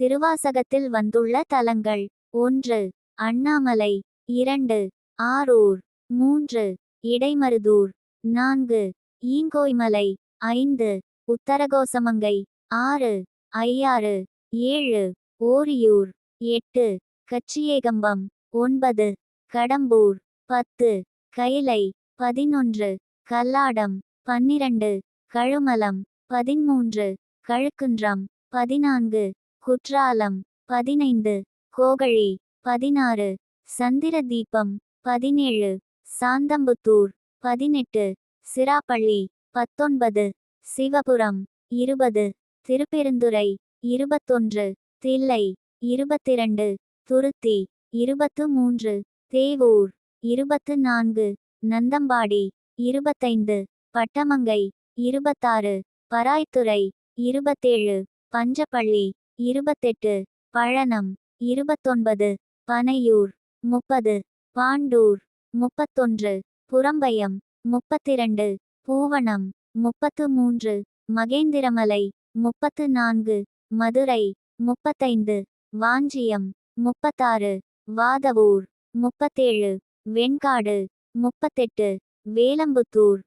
திருவாசகத்தில் வந்துள்ள தலங்கள். ஒன்று அண்ணாமலை. இரண்டு ஆரூர். மூன்று இடைமருதூர். நான்கு ஈங்கோய்மலை. ஐந்து உத்தரகோசமங்கை. ஆறு ஐயாறு. ஏழு ஓரியூர். எட்டு கச்சியேகம்பம். ஒன்பது கடம்பூர். பத்து கைலை பதினொன்று கல்லாடம். பன்னிரண்டு கழுமலம். பதிமூன்று கழுக்குன்றம். பதினான்கு குற்றாலம் பதினைந்து கோகழி பதினாறு சந்திர தீபம் பதினேழு சாந்தம்புத்தூர் பதினெட்டு சிராப்பள்ளி பத்தொன்பது சிவபுரம் இருபது திருப்பெருந்துறை இருபத்தொன்று தில்லை இருபத்திரண்டு துருத்தி இருபத்து மூன்று தேவூர் இருபத்து நான்கு நந்தம்பாடி இருபத்தைந்து பட்டமங்கை இருபத்தாறு பராய்த்துறை இருபத்தேழு பஞ்சப்பள்ளி இருபத்தெட்டு பழனம். இருபத்தொன்பது பனையூர். முப்பது பாண்டூர். முப்பத்தொன்று புறம்பயம். முப்பத்திரண்டு பூவனம். முப்பத்து மூன்று மகேந்திரமலை. முப்பத்து நான்கு மதுரை. முப்பத்தைந்து வாஞ்சியம். முப்பத்தாறு வாதவூர். முப்பத்தேழு வெண்காடு. முப்பத்தெட்டு வேலம்புத்தூர்.